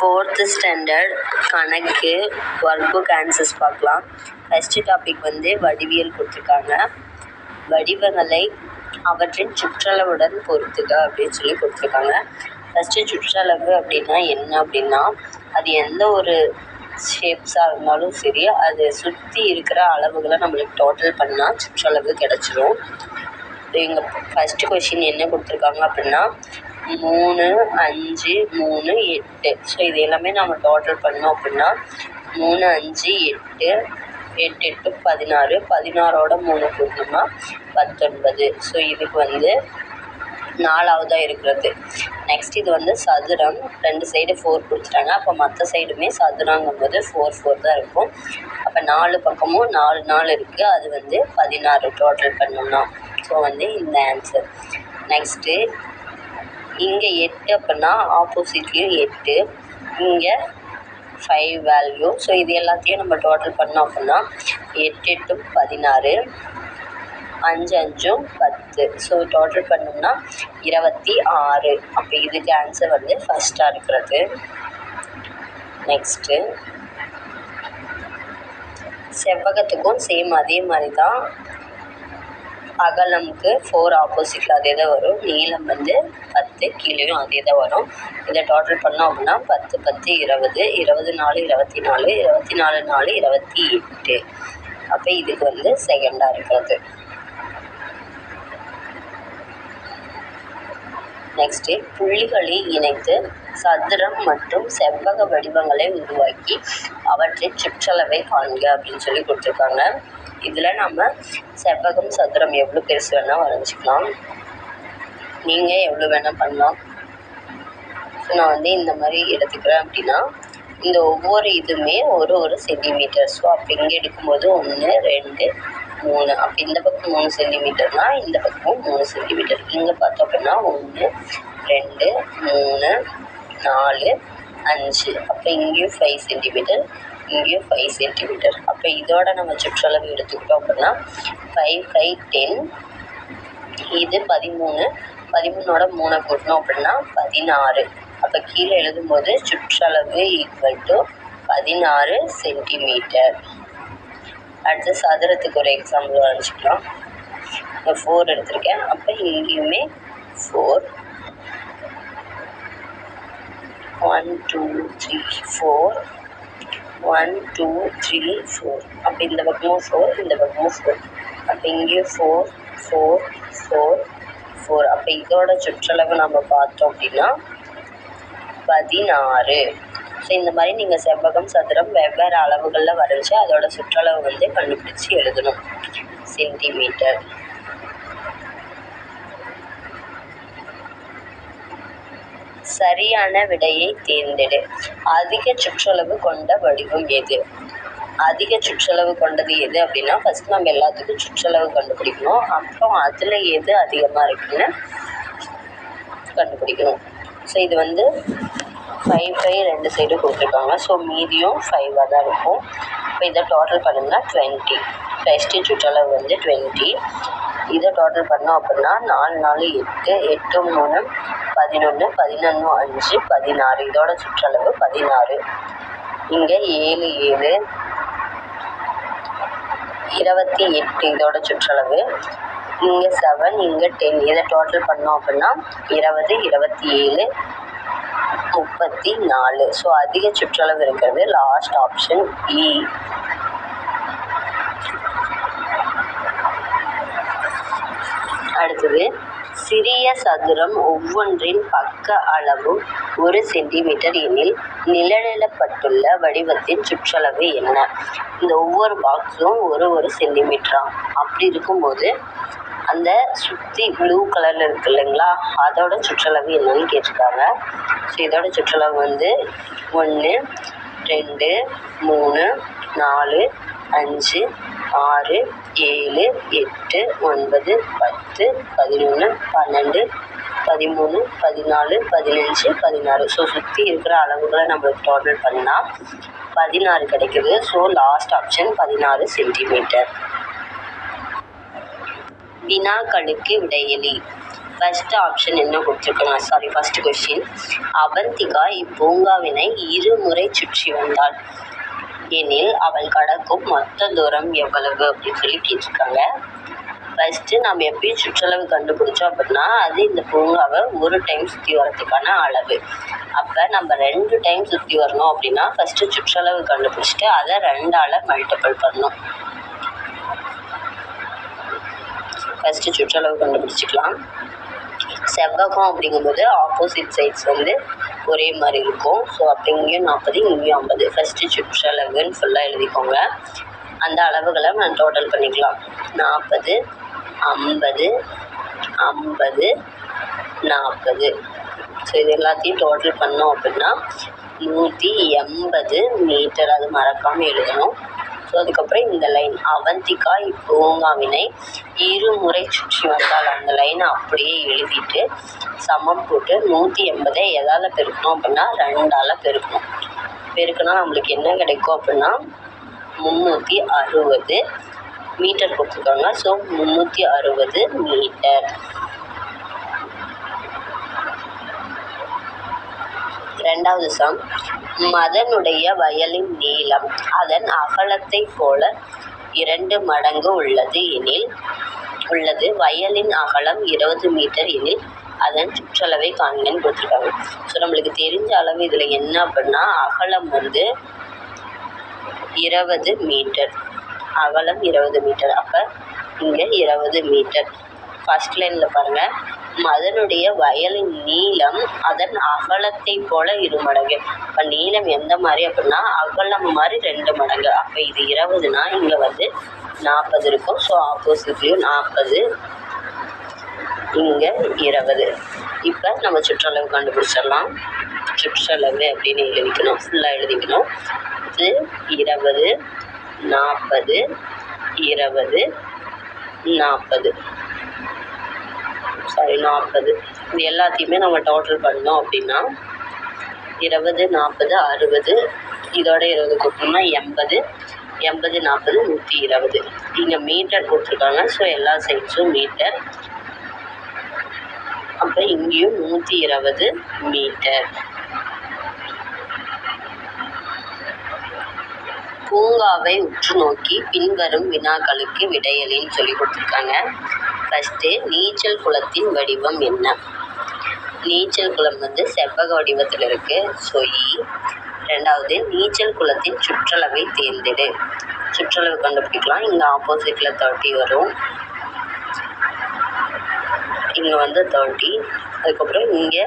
Fourth standard கணக்கு work book answers பார்க்கலாம். First topic வந்து வடிவியல் கொடுத்துருக்காங்க. வடிவங்களை அவற்றின் சுற்றளவுடன் பொறுத்துக அப்படின்னு சொல்லி கொடுத்துருக்காங்க. ஃபஸ்ட்டு சுற்றளவு அப்படின்னா என்ன அப்படின்னா அது எந்த ஒரு ஷேப்ஸாக இருந்தாலும் சரி அது சுற்றி இருக்கிற அளவுகளை நம்மளுக்கு டோட்டல் பண்ணால் சுற்றளவு கிடச்சிரும். எங்கள் ஃபஸ்ட்டு கொஷின் என்ன கொடுத்துருக்காங்க அப்படின்னா மூணு அஞ்சு மூணு எட்டு. ஸோ இது எல்லாமே நம்ம டோட்டல் பண்ணோம் அப்படின்னா மூணு அஞ்சு எட்டு எட்டு எட்டு பதினாறு. பதினாறோட மூணு கூட்டணும்னா பத்தொன்பது. ஸோ இதுக்கு வந்து நாலாவதாக இருக்கிறது. நெக்ஸ்ட் இது வந்து சதுரம். ரெண்டு சைடு ஃபோர் கொடுத்துட்டாங்க. அப்போ மற்ற சைடுமே சதுரங்கும்போது ஃபோர் ஃபோர் தான் இருக்கும். அப்போ நாலு பக்கமும் நாலு நாள் இருக்குது அது வந்து பதினாறு டோட்டல் பண்ணோம்னா. ஸோ வந்து இந்த ஆன்சர் நெக்ஸ்ட்டு இங்கே எட்டு அப்படின்னா ஆப்போசிட்லேயும் எட்டு. இங்கே ஃபைவ் வேல்யூ ஸோ இது எல்லாத்தையும் நம்ம டோட்டல் பண்ணோம் அப்படின்னா எட்டு எட்டும் பதினாறு அஞ்சு அஞ்சும் பத்து. ஸோ டோட்டல் பண்ணோம்னா இருபத்தி ஆறு. அப்போ இதுக்கு ஆன்சர் வந்து ஃபஸ்ட்டாக இருக்கிறது. நெக்ஸ்ட்டு செவ்வகத்துக்கும் சேம் அதே மாதிரி தான் அகலம்க்கு ஃபோர் ஆப்போசிட்டில் அதே தான் வரும். நீளம் வந்து பத்து கீழேயும் அதே தான் வரும். இதை டோட்டல் பண்ணோம் அப்படின்னா பத்து பத்து இருபது இருபது நாலு இருபத்தி நாலு இருபத்தி நாலு நாலு இருபத்தி எட்டு. அப்போ இதுக்கு வந்து செகண்டாக இருக்கிறது. நெக்ஸ்ட்டு புள்ளிகளை இணைத்து சதுரம் மற்றும் செவ்வக வடிவங்களை உருவாக்கி அவற்றின் சுற்றளவை காண்க அப்படின்னு சொல்லி கொடுத்துருக்காங்க. இதில் நம்ம செவ்வகம் சதுரம் எவ்வளோ பெருசு வேணால் வரைஞ்சிக்கலாம். நீங்கள் எவ்வளோ வேணால் பண்ணலாம். ஸோ நான் வந்து இந்த மாதிரி எடுத்துக்கிறேன் அப்படின்னா இந்த ஒவ்வொரு இதுவுமே ஒரு ஒரு சென்டிமீட்டர் ஸோ அப்போ இங்கே எடுக்கும்போது ஒன்று ரெண்டு மூணு. அப்போ இந்த பக்கம் மூணு சென்டிமீட்டர்னால் இந்த பக்கமும் மூணு சென்டிமீட்டர் இங்கே பார்த்தோம் அப்படின்னா ஒன்று ரெண்டு மூணு நாலு அஞ்சு. அப்போ இங்கேயும் ஃபைவ் சென்டிமீட்டர் இங்கேயும் ஃபைவ் சென்டிமீட்டர் அப்போ இதோட நம்ம சுற்றளவு எடுத்துக்கிட்டோம் அப்படின்னா ஃபைவ் ஃபைவ் டென் இது பதிமூணு. பதிமூணோட மூணை கூட்டினோம் அப்படின்னா பதினாறு. அப்போ கீழே எழுதும்போது சுற்றளவு ஈக்குவல் டு பதினாறு சென்டிமீட்டர் அடுத்து சதுரத்துக்கு ஒரு எக்ஸாம்பிள் வரைஞ்சிக்கலாம். ஃபோர் எடுத்திருக்கேன். அப்போ இங்கேயுமே four one two three four one two three four அப்போ இந்த பக்கமும் ஃபோர் இந்த பக்கமும் ஃபோர் அப்போ இங்கேயும் ஃபோர் ஃபோர் ஃபோர் ஃபோர் அப்போ இதோட சுற்றளவு நம்ம பார்த்தோம் அப்படின்னா பதினாறு. ஸோ இந்த மாதிரி நீங்கள் செவ்வகம் சதுரம் வெவ்வேறு அளவுகளில் வரைஞ்சி அதோட சுற்றளவு வந்து கண்டுபிடிச்சி எழுதணும். சென்டிமீட்டர் சரியான விடையை தேர்ந்தெடு. அதிக சுற்றளவு கொண்ட வடிவம் எது? அதிக சுற்றளவு கொண்டது எது அப்படின்னா ஃபஸ்ட் நம்ம எல்லாத்துக்கும் சுற்றளவு கண்டுபிடிக்கணும். அப்புறம் அதில் எது அதிகமாக இருக்குன்னு கண்டுபிடிக்கணும். ஸோ இது வந்து ஃபைவ் ஃபைவ் ரெண்டு சைடு கொடுத்துருக்காங்க. ஸோ மீதியும் ஃபைவாக தான் இருக்கும். இப்போ இதை டோட்டல் பண்ணிங்கன்னா டுவெண்ட்டி ஃபஸ்ட்டு சுற்றளவு வந்து டுவெண்ட்டி இதை டோட்டல் பண்ணோம் அப்படின்னா நாலு நாலு எட்டு எட்டு மூணு பதினொன்று பதினொன்று அஞ்சு பதினாறு. இதோட சுற்றளவு பதினாறு. இங்கே ஏழு ஏழு. இருபத்தி எட்டு. இதோட சுற்றளவு. இங்கே செவன் இங்கே டென் இதை டோட்டல் பண்ணோம் அப்படின்னா இருபது இருபத்தி ஏழு முப்பத்தி நாலு. ஸோ அதிக சுற்றளவு இருக்கிறது. லாஸ்ட் ஆப்ஷன் இ அடுத்தது சிறிய சதுரம் ஒவ்வொன்றின் பக்க அளவும் ஒரு சென்டிமீட்டர் எனில் நிழலிடப்பட்டுள்ள வடிவத்தின் சுற்றளவு என்ன? இந்த ஒவ்வொரு பாக்ஸும் ஒரு ஒரு சென்டிமீட்டரா அப்படி இருக்கும்போது அந்த சுற்றி ப்ளூ கலரில் இருக்கு இல்லைங்களா? அதோட சுற்றளவு என்னன்னு கேட்டிருக்காங்க. ஸோ இதோட சுற்றளவு வந்து ஒன்று ரெண்டு மூணு நாலு அஞ்சு ஆறு ஏழு எட்டு ஒன்பது பத்து பதினொன்று பன்னெண்டு பதிமூணு பதினாலு பதினஞ்சு பதினாறு. ஸோ சுற்றி இருக்கிற அளவுகளை நம்மளுக்கு டோட்டல் பண்ணால் பதினாறு கிடைக்குது. ஸோ லாஸ்ட் ஆப்ஷன் பதினாறு சென்டிமீட்டர் வினாக்களுக்கு விடையலி ஃபஸ்ட் ஆப்ஷன் என்ன கொடுத்துருக்காங்க சாரி ஃபஸ்ட் கொஷின் அவந்திகா இப்பூங்காவினை இருமுறை சுற்றி வந்தாள். எனில் அவள் கடக்கும் மொத்த தூரம் எவ்வளவு அப்படின்னு சொல்லி கேட்டிருக்காங்க. ஃபஸ்ட்டு நம்ம எப்பயும் சுற்றளவு கண்டுபிடிச்சோம் அப்படின்னா அது இந்த பூங்காவை ஒரு டைம் சுற்றி வரதுக்கான அளவு. அப்போ நம்ம ரெண்டு டைம் சுற்றி வரணும் அப்படின்னா ஃபஸ்ட்டு சுற்றளவு கண்டுபிடிச்சிட்டு அதை ரெண்டால் மல்டிபிள் பண்ணணும். ஃபஸ்ட்டு சுற்றளவு கண்டுபிடிச்சிக்கலாம். செவ்வகம் அப்படிங்கும்போது ஆப்போசிட் சைட்ஸ் வந்து ஒரே மாதிரி இருக்கும். ஸோ அப்படி இங்கேயும் நாற்பது இங்கேயும் ஐம்பது. ஃபஸ்ட்டு சுற்றளவுன்னு ஃபுல்லாக எழுதிக்கோங்க. அந்த அளவுகளை நான் டோட்டல் பண்ணிக்கலாம். நாற்பது ஐம்பது ஐம்பது நாற்பது ஸோ இது எல்லாத்தையும் டோட்டல் பண்ணோம் அப்படின்னா நூற்றி எண்பது மீட்டர் அது மறக்காமல் எழுதணும். ஸோ அதுக்கப்புறம் இந்த லைன் அவந்திகா இப்பூங்காவினை இருமுறை சுற்றி வந்தால் அந்த லைனை அப்படியே எழுதிட்டு சமம் போட்டு நூற்றி எண்பதை எதால் பெருக்கணும் அப்படின்னா ரெண்டால் பெருக்கணும். பெருக்கினா நம்மளுக்கு என்ன கிடைக்கும் அப்படின்னா முந்நூற்றி அறுபது மீட்டர் கொடுத்துருக்காங்க ஸோ முந்நூற்றி அறுபது மீட்டர். ரெண்டாவது சம் மதனுடைய வயலின் நீளம். அதன் அகலத்தைப் போல இரண்டு மடங்கு உள்ளது எனில் உள்ளது. வயலின் அகலம் இருபது மீட்டர் எனில் அதன் சுற்றளவை காண்கன்னு கொடுத்துருக்காங்க. ஸோ நம்மளுக்கு தெரிஞ்ச அளவு இதில் என்ன அப்படின்னா அகலம் வந்து இருபது மீட்டர். அகலம் இருபது மீட்டர். அப்போ இங்கே இருபது மீட்டர். ஃபஸ்ட் லைனில் பாருங்கள் அதனுடைய வயலின் நீளம் அதன் அகலத்தை போல இரு மடங்கு. இப்போ நீளம் எந்த மாதிரி அப்படின்னா அகலம் மாதிரி ரெண்டு மடங்கு. அப்போ இது இருபதுனா இங்கே வந்து நாற்பது இருக்கும். ஸோ ஆப்போசிட்லேயும் நாற்பது இங்கே இருபது. இப்போ நம்ம சுற்றளவு கண்டுபிடிச்சிடலாம். சுற்றளவு அப்படின்னு எழுதிக்கணும். ஃபுல்லாக எழுதிக்கணும். இது இருபது நாற்பது இருபது நாற்பது சாரி நாற்பது இது எல்லாத்தையுமே நம்ம டோட்டல் பண்ணோம் அப்படின்னா இருபது நாற்பது அறுபது இதோட இருபது கொடுத்தோம்னா எண்பது எண்பது நாற்பது நூற்றி இருபது. இங்கே மீட்டர் கொடுத்துருக்காங்க ஸோ எல்லா சைட்ஸும் மீட்டர் அப்போ இங்கேயும் நூற்றி இருபது மீட்டர் பூங்காவை உற்று நோக்கி பின்வரும் வினாக்களுக்கு விடையலின்னு சொல்லி கொடுத்துருக்காங்க. ஃபஸ்ட்டு நீச்சல் குளத்தின் வடிவம் என்ன? நீச்சல் குளம் வந்து செவ்வக வடிவத்தில் இருக்குது சொல்லி e. ரெண்டாவது நீச்சல் குளத்தின் சுற்றளவை தேர்ந்தெடு. சுற்றளவு கண்டுபிடிக்கலாம். இங்கே ஆப்போசிட்டில் தேர்ட்டி வரும். இங்கே வந்து தேர்ட்டி அதுக்கப்புறம் இங்கே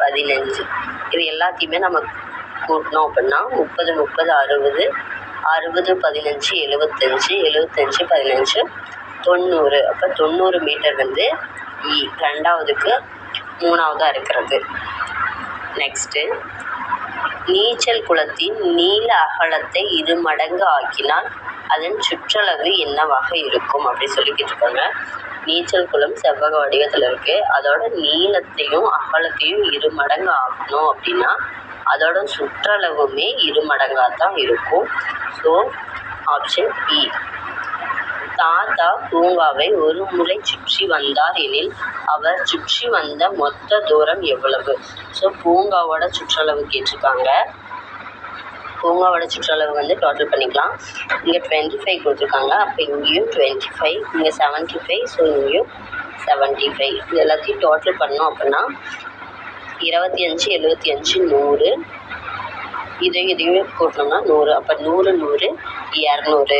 பதினஞ்சு. இது எல்லாத்தையுமே நம்ம கூட்டினோம் அப்படின்னா முப்பது முப்பது அறுபது அறுபது பதினஞ்சு எழுபத்தஞ்சி எழுபத்தஞ்சி பதினஞ்சு தொண்ணூறு. அப்போ தொண்ணூறு மீட்டர் வந்து இ ரெண்டாவதுக்கு மூணாவதாக இருக்கிறது. நெக்ஸ்ட்டு நீச்சல் குளத்தின் நீள அகலத்தை இரு மடங்கு ஆக்கினால் அதன் சுற்றளவு என்னவாக இருக்கும் அப்படி சொல்லிக்கிட்டு இருக்காங்க. நீச்சல் குளம் செவ்வக வடிவத்தில் இருக்குது அதோட நீளத்தையும் அகலத்தையும் இரு மடங்கு ஆக்கணும் அப்படின்னா அதோட சுற்றளவுமே இரு மடங்காக தான் இருக்கும். ஸோ ஆப்ஷன் இ தாத்தா பூங்காவை ஒரு முறை சுற்றி வந்தார் எனில் அவர் சுற்றி வந்த மொத்த தூரம் எவ்வளவு? ஸோ பூங்காவோட சுற்றளவு கேட்டிருக்காங்க. பூங்காவோட சுற்றளவு வந்து டோட்டல் பண்ணிக்கலாம். இங்கே டுவெண்ட்டி ஃபைவ் கொடுத்துருக்காங்க. அப்போ இங்கேயும் டுவெண்ட்டி ஃபைவ் இங்கே செவன்ட்டி ஃபைவ் ஸோ இங்கேயும் செவன்ட்டி ஃபைவ் இது எல்லாத்தையும் டோட்டல் பண்ணோம் அப்படின்னா இருபத்தி அஞ்சு எழுபத்தி அஞ்சு நூறு. இதையும் இதையும் கூட்டணும்னா நூறு. அப்போ நூறு நூறு இரநூறு.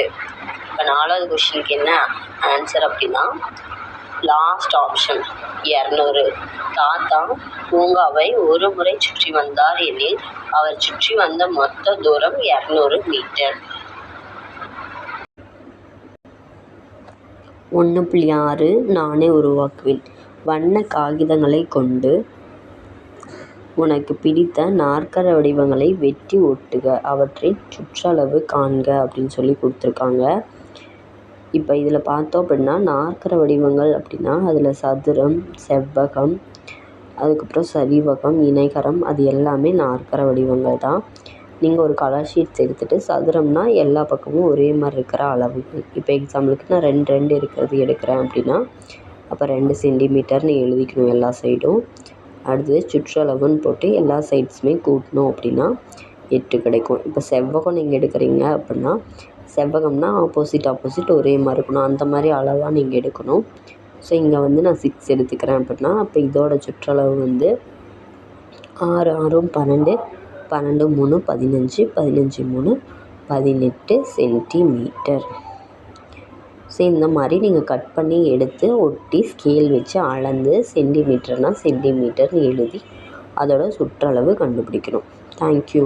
இப்போ நாலாவது கொஷினுக்கு என்ன ஆன்சர் அப்படின்னா லாஸ்ட் ஆப்ஷன் இரநூறு. தாத்தா பூங்காவை ஒரு முறை சுற்றி வந்தார் எனில் அவர் சுற்றி வந்த மொத்த தூரம் இரநூறு மீட்டர். ஒன்று புள்ளி ஆறு நானே உருவாக்குவேன். வண்ண காகிதங்களை கொண்டு உனக்கு பிடித்த நாற்கர வடிவங்களை வெட்டி ஒட்டுக அவற்றின் சுற்றளவு காண்க அப்படின்னு சொல்லி கொடுத்துருக்காங்க. இப்போ இதில் பார்த்தோம் அப்படின்னா நாற்கர வடிவங்கள் அப்படின்னா அதில் சதுரம் செவ்வகம் அதுக்கப்புறம் சரிவகம் இணைகரம் அது எல்லாமே நாற்கர வடிவங்கள் தான். நீங்கள் ஒரு கலர் ஷீட்ஸ் எடுத்துகிட்டு சதுரம்னா எல்லா பக்கமும் ஒரே மாதிரி இருக்கிற அளவுகள். இப்போ எக்ஸாம்பிளுக்கு நான் ரெண்டு ரெண்டு இருக்கிறது எடுக்கிறேன் அப்படின்னா அப்போ ரெண்டு சென்டிமீட்டர்னு எழுதிக்கணும் எல்லா சைடும் அடுத்தது சுற்றளவுன்னு போட்டு எல்லா சைட்ஸுமே கூட்டணும் அப்படின்னா எட்டு கிடைக்கும். இப்போ செவ்வகம் நீங்கள் எடுக்கிறீங்க அப்படின்னா செவ்வகம்னா ஆப்போசிட் ஆப்போசிட் ஒரே மாதிரி இருக்கணும். அந்த மாதிரி அளவாக நீங்கள் எடுக்கணும். ஸோ இங்கே வந்து நான் சிக்ஸ் எடுத்துக்கிறேன் அப்படின்னா அப்போ இதோட சுற்றளவு வந்து ஆறு ஆறும் பன்னெண்டு பன்னெண்டு மூணு பதினஞ்சு பதினஞ்சு மூணு பதினெட்டு சென்டிமீட்டர் ஸோ இந்த மாதிரி நீங்கள் கட் பண்ணி எடுத்து ஒட்டி ஸ்கேல் வச்சு அளந்து சென்டிமீட்டர்னால் சென்டிமீட்டர்னு எழுதி அதோட சுற்றளவு கண்டுபிடிக்கணும். தேங்க்யூ